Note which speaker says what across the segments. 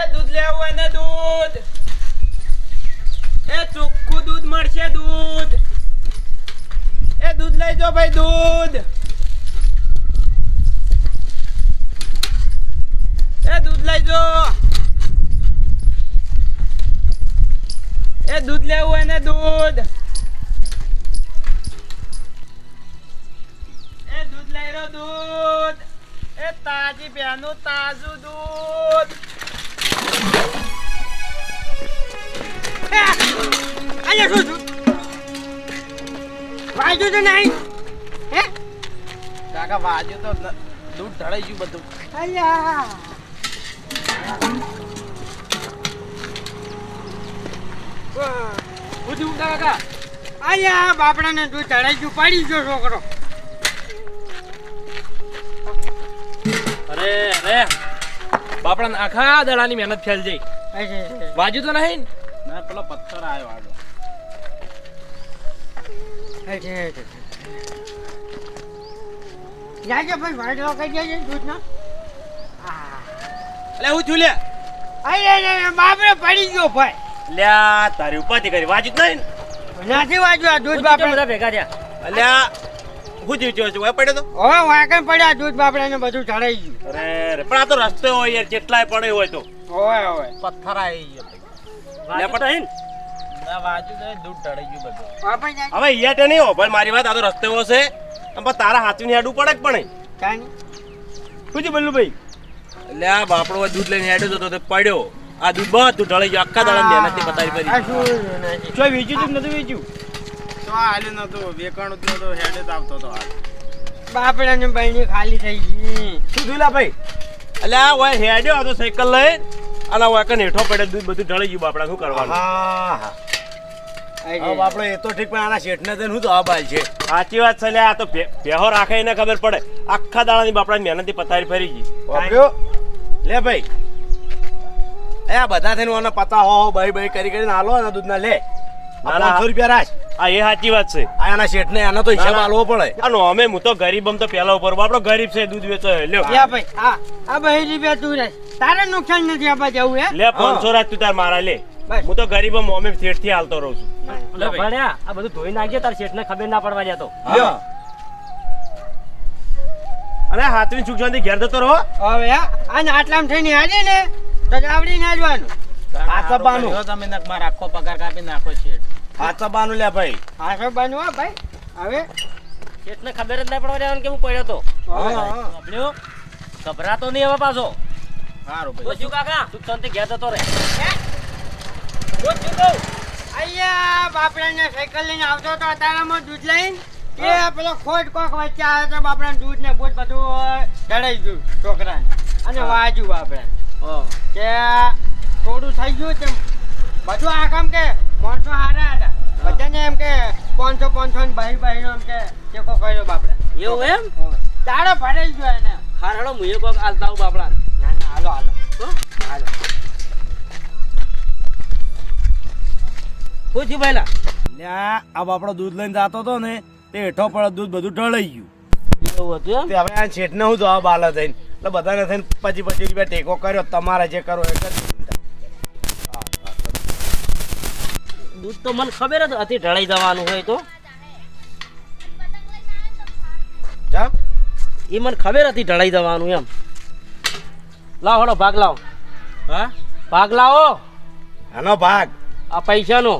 Speaker 1: એ દૂધ લેવું હોય દૂધ. એ ચોખ્ખું દૂધ મળશે દૂધ. એ દૂધ લઈ જો ભાઈ દૂધ. એ દૂધ લઈ જો એ દૂધ લેવું હોય ને દૂધ. એ દૂધ લઈ રહ્યો દૂધ. એ તાજી બેનું તાજું દૂધ.
Speaker 2: અલ્યા શું છું વાંચ્યું તો નહીં. હે?
Speaker 1: કાકા વાજ્યું તો દૂધ ઢળાઈ ગયું બધું.
Speaker 2: અલ્યા.
Speaker 1: હું થયું કાકા.
Speaker 2: અલ્યા બાપડાને તું ચડાઈ ગયું. પાડી ગયો છોકરો.
Speaker 1: અરે અરે. બાપડા આખા દડાની મહેનત ફેલ જઈ. વાજ્યું તો નહીં
Speaker 3: ના પેલો પથ્થર આવ્યો આગળ.
Speaker 2: જાજે ભાઈ વાંચવા કરી દેજે દૂધનો.
Speaker 1: એટલે હું છું લે?
Speaker 2: અરે બાપડે પડી ગયો ભાઈ.
Speaker 3: લ્યા તારી ઉપાધિ કરી. વાંચ્યું જ નહીં
Speaker 2: નથી વાંચ્યું આ દૂધ બાપડે
Speaker 1: ભેગા થયા?
Speaker 3: અલ્યા હું જીવ છું? પડ્યો તો?
Speaker 2: હવે વાંકણ પડ્યા? દૂધ બાપડાને બધું ચડાઈ ગયું.
Speaker 3: અરે રે, પણ આ તો રસ્તો હોય યાર જેટલાય પડે હોય તો.
Speaker 2: હોય હોય.
Speaker 1: પથ્થર આવી ગયો.
Speaker 3: લે પણ હવે અહીંયા તો નહીં હો ભાઈ મારી વાત આ તો રસ્તે હશે પણ તારા હાથની હેડું પડે જ પણ
Speaker 2: કાંઈ
Speaker 3: શું છે બલ્લુ ભાઈ અલ્યા બાપડો દૂધ લઈને હેડ્યો તો તે પડ્યો. આ દૂધ બધું ઢળી ગયું આખા દાડા મહેનતથી બતાવી
Speaker 2: પડી
Speaker 3: જો વેચ્યું તું નથી વેચ્યું?
Speaker 4: તો આ હાલ્યું નતું વેકાણું જ નતું હેડે જ આવતો હતો હાલ.
Speaker 2: બાપડાને બહેની ખાલી થઈ ગઈ.
Speaker 3: શું થયું ભાઈ? ભાઈ અલ્યા હોય હેડ્યો આ તો સાયકલ લઈ અને ઓય કને હેઠો પડે દૂધ બધું ઢળી ગયું બાપડા શું કરવાનું?
Speaker 4: હા હા. હવે આપણે એ તો ઠીક પણ આના શેઠને તો શું જવાબ આલ છે?
Speaker 3: સાચી વાત છે લે આ તો ભે- રાખે એને ખબર પડે. આખા દાડાની બાપડાની મહેનતથી પથારી ફરી ગઈ.
Speaker 4: વાપર્યો લે ભાઈ. એ બધા થઈને ઓને પતા હો હો ભાઈ બહી કરી કરીને હાલો અને દૂધના લે.
Speaker 3: ના, ના.
Speaker 4: પાંચસો રૂપિયા રાખ
Speaker 3: આ એ સાચી વાત છે.
Speaker 4: આ એના શેઠને એનો તો હિસાબ
Speaker 3: ના, ના.
Speaker 4: આલવો પડે.
Speaker 3: આનો અમે હું તો ગરીબ આમ તો પેલા ઉપર. આપણો ગરીબ છે દૂધ વેચો લ્યો.
Speaker 2: યા ભાઈ આ આ ભાઈ રૂપિયા તું રહે તારે નુકસાન નથી આપવા જવું હે?
Speaker 3: લે પાંચસો રાખ તું તાર મારા લે. હું તો ગરીબ આમ શેઠથી હાલતો રહું છું.
Speaker 1: ભણ્યા આ બધું ધોઈ નાખજે તાર શેઠને ખબર ના પડવા
Speaker 4: જતો
Speaker 3: અને હાથવી સુખ ઘેર જતો રહો.
Speaker 2: હવે અને આટલામ થઈને આજે ને તો આવડી નાખવાનું
Speaker 4: આ સબાનું
Speaker 1: તમે મારા આખો પગાર કાપી નાખો શેઠ.
Speaker 4: આ લે ભાઈ.
Speaker 2: આ સબ ભાઈ. હવે.
Speaker 1: શેઠને ખબર જ ના પડવા દેવાનું કે હું પડ્યો તો? ગભરાતો નહીં હવે પાછો.
Speaker 4: સારું ભાઈ.
Speaker 1: પૂછ્યું કાકા તું શાંતિ ઘેર જતો રહે.
Speaker 2: અહીંયા બાપડાને સાયકલ લઈને આવતો તો અતારામાં દૂધ લઈને? એ પેલો ખોટ કોક વચ્ચે આવે તો બાપડાને દૂધ ને બૂધ બધું ચડાઈ ગયું છોકરાને. અને વાજુ બાપડા કે થોડું થઈ ગયું તેમ. બધું આ કામ કે માણસો હારા હતા. બધાને એમ કે પાંચસો પાંચસો ને બહી બહી એમ કે ટેકો કર્યો બાપડા
Speaker 1: એવું એમ?
Speaker 2: તારો ભરાઈ ગયો એને.
Speaker 1: હાર હેડો મુએ કોક આલતા બાપડા
Speaker 2: ના ના હાલો હાલો. હાલો.
Speaker 1: શું થયું
Speaker 4: લ્યા આ બાપડો દૂધ લઈને જાતો હતો ને તે હેઠો પડે દૂધ બધું ઢળાઈ ગયું.
Speaker 1: એવું હતું
Speaker 4: તે હવે આ છેટને હું જવાબ આલે થઈને. એટલે બધાને થઈને પછી પછી રૂપિયા ટેકો કર્યો તમારે જે કરો એ કરી
Speaker 1: દૂધ તો મને ખબર જ હતી ઢળાઈ જવાનું હોય તો.
Speaker 4: જા
Speaker 1: એ મને ખબર હતી ઢળાઈ જવાનું એમ. લાવો હળો ભાગ લાવો.
Speaker 4: હા?
Speaker 1: ભાગ લાવો.
Speaker 4: આનો ભાગ.
Speaker 1: આ પૈસાનો.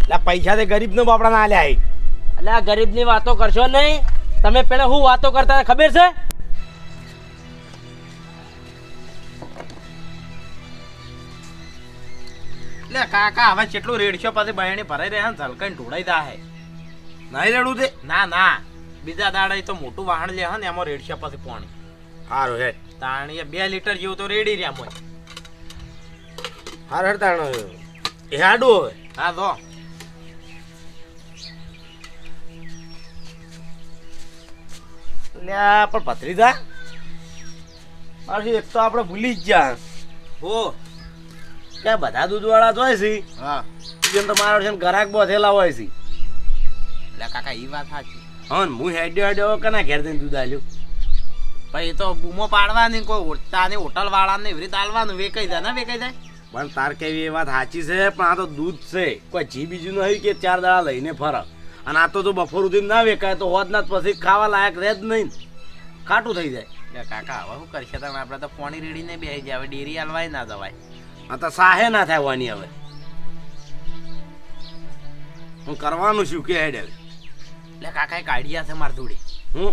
Speaker 4: એટલે પૈસા તે ગરીબ નો બાપડા ના લ્યા
Speaker 1: એટલે આ ગરીબની વાતો કરશો નહીં? તમે પેલા હું વાતો કરતા ખબર છે?
Speaker 4: એટલે કાકા હવે કેટલું રેડશો પછી બહેણી ભરાઈ રહ્યા ને ઝલકાઈને ઢોળાઈ હે. નહીં રેડું તે?
Speaker 5: ના ના. બીજા દાડા તો મોટું વાહન લે ને એમાં રેડશે પછી પાણી.
Speaker 4: હારું હે.
Speaker 5: તાણીએ બે લીટર જેવું તો રેડી રહ્યા મોય.
Speaker 4: હાર હડતાણો એ હાડું હવે.
Speaker 5: હા તો
Speaker 4: લ્યા પણ ભત્રીજા પાછું એક તો આપણે ભૂલી જ ગયા.
Speaker 5: હો.
Speaker 4: કે બધા દૂધવાળા જ હોય છે?
Speaker 5: હા.
Speaker 4: જેમ તો મારો છે ને બોથેલા હોય છે.
Speaker 5: એટલે કાકા એ વાત સાચી.
Speaker 4: હા ને હું હેડ્યો હેડ્યો કના ઘેર જઈને દૂધ આલ્યું?
Speaker 5: પછી તો બૂમો પાડવાની કોઈ હોટાની હોટલ વાળાને એવી રીતે આલવાનું વેકાઈ જાય ને વેકાઈ જાય?
Speaker 4: પણ તાર કેવી એ વાત સાચી છે પણ આ તો દૂધ છે. કોઈ જી બીજું નહીં કે ચાર દાડા લઈને ફરક અને આ તો જો બપોર સુધી ના વેકાય તો હોત ના પછી ખાવા લાયક રહે જ નહીં. ખાટું થઈ જાય.
Speaker 5: કાકા હવે શું કરશે તમે? આપણે તો પોણી રેડીને બેસી જાય હવે ડેરી હાલવાય ના જવાય.
Speaker 4: આ તો સાહે ના થાય વાની હવે. હું કરવાનું શું કે હેડે
Speaker 5: એટલે કાકા એક આઈડિયા છે મારી જોડે.
Speaker 4: હું?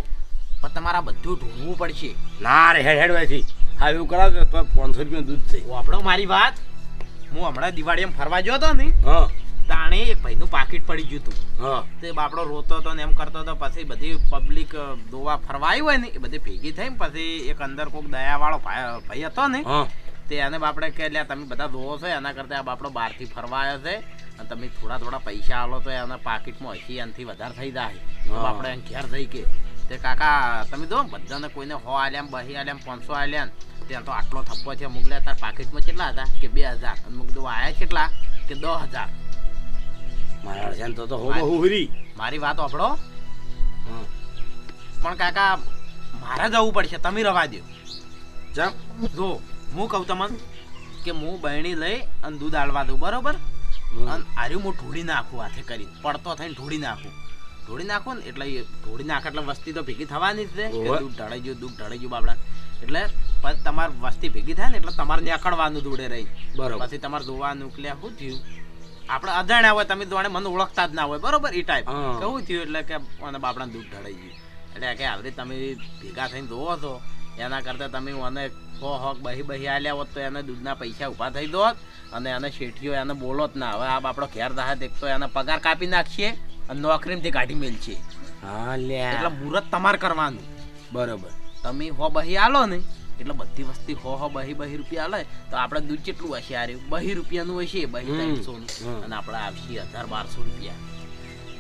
Speaker 5: પણ તમારા બધું ઢૂંઢવું પડશે.
Speaker 4: ના રે હેડ હેડવાથી હા એવું કરાવજો તો પાંચસો રૂપિયા દૂધ છે.
Speaker 5: આપણો મારી વાત? હું હમણાં દિવાળી એમ ફરવા ગયો હતો ને?
Speaker 4: હા.
Speaker 5: તાણે એક ભાઈનું પાકીટ પડી ગયું હતું. તે બાપડો રોતો હતો ને એમ કરતો હતો. પછી બધી પબ્લિક દોવા ફરવાઈ હોય ને એ બધી ભેગી થઈ ને પછી એક અંદર કોઈક દયાવાળો ભાઈ ભાઈ હતો ને તે એને બાપડે કે લ્યા તમે બધા દોવો છો એના કરતા આ બાપડો બહારથી ફરવા આવ્યો છે અને તમે થોડા થોડા પૈસા આલો તો એના પાકીટમાં હશી એનાથી વધારે થઈ જાય. બાપડે એમ ઘેર થઈ કે તે કાકા તમે દો બધાને કોઈને હો આલ્યા બહી આલ્યા પાંચસો આલ્યા ત્યાં તો આટલો થપ્પો છે મુગલ્યા તાર પાકીટમાં કેટલા હતા? કે બે હજાર. અમુક દો આયા કેટલા? કે દસ હજાર.
Speaker 4: મારા અડધાને તો તો હોબો હુરી
Speaker 5: મારી વાત
Speaker 4: આપડો
Speaker 5: પણ કાકા મારે જવું પડશે. તમે રવા દો
Speaker 4: ચમ
Speaker 5: જો હું કહું તમને કે હું બહેણી લઈ અને દૂધ આળવા દઉં બરોબર? અને આર્યું હું ઢોળી નાખું હાથે કરી પડતો થઈને ઢોળી નાખું. ઢોળી નાખું ને એટલે ઢોળી નાખે એટલે વસ્તી તો ભેગી થવાની જ છે. દૂધ ઢળાઈ ગયું દૂધ ઢળાઈ ગયું બાબડા એટલે પછી તમારે વસ્તી ભેગી થાય ને એટલે તમારે નીકળવાનું દૂડે રહી.
Speaker 4: બરોબર.
Speaker 5: પછી તમારે ધોવાનું કે શું થયું? આપણે અજાણ્યા હોય તમે જોડે મને ઓળખતા જ ના હોય બરોબર? એ ટાઈપ કેવું થયું એટલે કે મને બાપડા દૂધ ઢળાઈ ગયું. એટલે કે આવી તમે ભેગા થઈને જોવો છો. એના કરતાં તમે મને હો હોક બહી બહી આલ્યા હોત તો એને દૂધના પૈસા ઊભા થઈ દોત અને એને શેઠીઓ એને બોલો જ ના. હવે આ આપણો ઘેર દાહત એક તો એને પગાર કાપી નાખીએ અને નોકરીમાંથી કાઢી મેલશે. એટલે મુહૂર્ત તમારે કરવાનું.
Speaker 4: બરોબર.
Speaker 5: તમે હો બહી આલો ને. એટલે બધી વસ્તી હો હો બહી બહી રૂપિયા આલે તો આપણે દૂધ કેટલું હશે આ બહી રૂપિયાનું હશે બહી
Speaker 4: ત્રણસો
Speaker 5: અને આપણે આવશે હજાર બારસો રૂપિયા.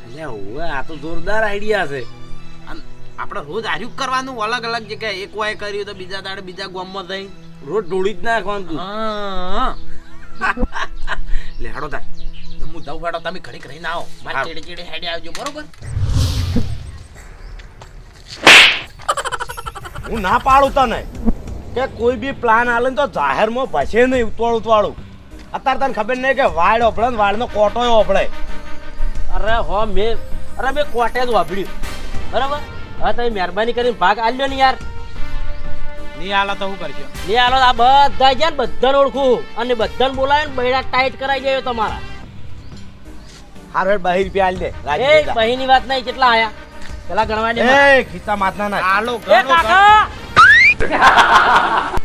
Speaker 4: અલ્યા ઓવે આ તો જોરદાર આઈડિયા છે.
Speaker 5: અને આપણે રોજ આર્યું કરવાનું અલગ અલગ જગ્યાએ. એક વાય કર્યું તો બીજા દાડે બીજા ગામમાં જઈ.
Speaker 4: રોજ ઢોળી જ નાખવાનું તું.
Speaker 5: હા.
Speaker 4: લે હાડો તા.
Speaker 5: હું દઉં હેડો તમે ઘડીક રહીને આવો. મારે. ચેડે ચેડે હેડે આવજો બરોબર?
Speaker 4: હું ના પાડું તને. કે કોઈ બી પ્લાન આલે તો જાહેરમાં ભસે નહીં ઉતવાળું ઉતવાળું. અત્યારે તને ખબર નહીં કે વાડ ઓફળે ને વાડનો કોટો ઓફળે
Speaker 1: અરે હો મેં અરે મેં કોટે જ વાપડ્યું બરાબર? હવે તમે મહેરબાની કરીને ભાગ આલ્યો ને યાર.
Speaker 5: નહીં આલો તો શું કરજો
Speaker 1: નહીં આલો આ બધા ગયા ને બધાને ઓળખું અને બધાને બોલાવે ને બૈડા ટાઈટ કરાઈ જાય તમારા.
Speaker 4: હારો હેડ બાહી રૂપિયા આલી દે
Speaker 1: એ બહીની વાત નહીં કેટલા આયા? પેલા ગણવા દે
Speaker 4: એ ખીચા માથના ના
Speaker 5: આલો
Speaker 1: એ કાકા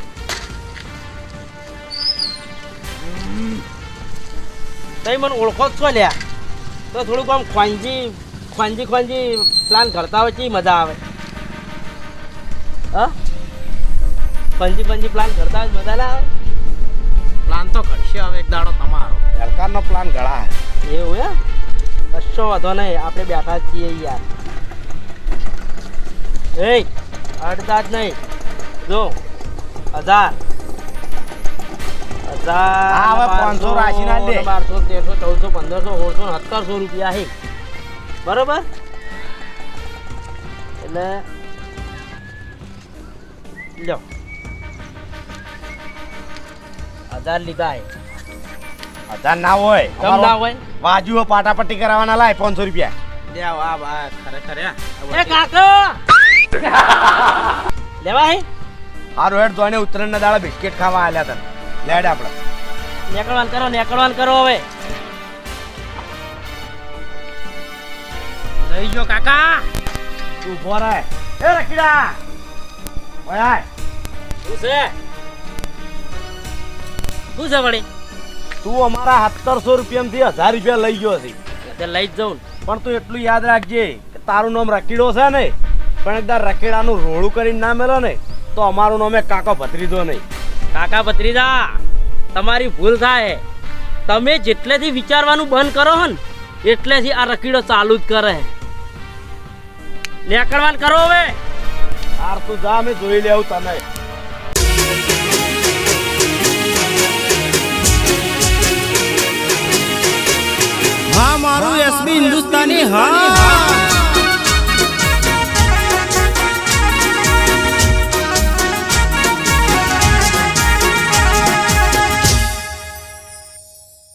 Speaker 1: તઈ મને ઓળખો જ છો લ્યા. તો થોડુંક આમ ખવાંજી ખવાંજી ખવાંજી પ્લાન કરતા હોય છે મજા આવે. હા? પંજી પંજી પ્લાન કરતા હોય મજા ના આવે?
Speaker 5: પ્લાન તો કરશે હવે એક દાડો તમારો.
Speaker 4: સરકારનો પ્લાન ઘણા
Speaker 1: એવું હે કશો વાંધો નહીં આપણે બેઠા જ છીએ યાર. એ અડધા જ નહીં. જો હજાર. હજાર
Speaker 4: હા, હવે 500 રાશિના લે.
Speaker 1: બારસો તેરસો ચૌદસો પંદરસો સોળસો સત્તરસો રૂપિયા હે. બરોબર? એટલે લ્યો. હજાર લીધા
Speaker 4: હજાર ના હોય.
Speaker 1: કમ ના હોય?
Speaker 4: વાજુ પાટાપટ્ટી કરાવવાના લાય પાંચસો રૂપિયા.
Speaker 5: લેવા આ આ ખરેખર
Speaker 1: એ કાકા! લેવા હે
Speaker 4: હારો હેડ જોઈને ઉત્તરાયણના દાડા બિસ્કિટ ખાવા આલ્યા તને લેડ આપણે.
Speaker 1: નીકળવાન કરો નીકળવાન કરો હવે.
Speaker 5: લઈ જો કાકા.
Speaker 4: તું ઊભો રહે એ રકીડા ઓય.
Speaker 1: શું છે? શું છે વળી?
Speaker 4: તું અમારા સત્તરસો રૂપિયામાંથી હજાર રૂપિયા લઈ ગયો હતી
Speaker 1: તે લઈ જ જાઉં
Speaker 4: પણ તું એટલું યાદ રાખજે કે તારું નામ રકીડો છે ને? પણ એકદમ રકીડાનું રોળું કરીને ના મેલો ને? તો અમારું નામે કાકા ભત્રીજો નહીં.
Speaker 1: કાકા ભત્રીજા તમારી ભૂલ થાય. તમે જેટલેથી વિચારવાનું બંધ કરો હો ને એટલેથી આ રકીડો ચાલુ જ કરે. નેકળવાન કરો હવે.
Speaker 4: હાર તું જા અમે જોઈ લેવું તને.
Speaker 6: હા મારું એસબી હિન્દુસ્તાની હા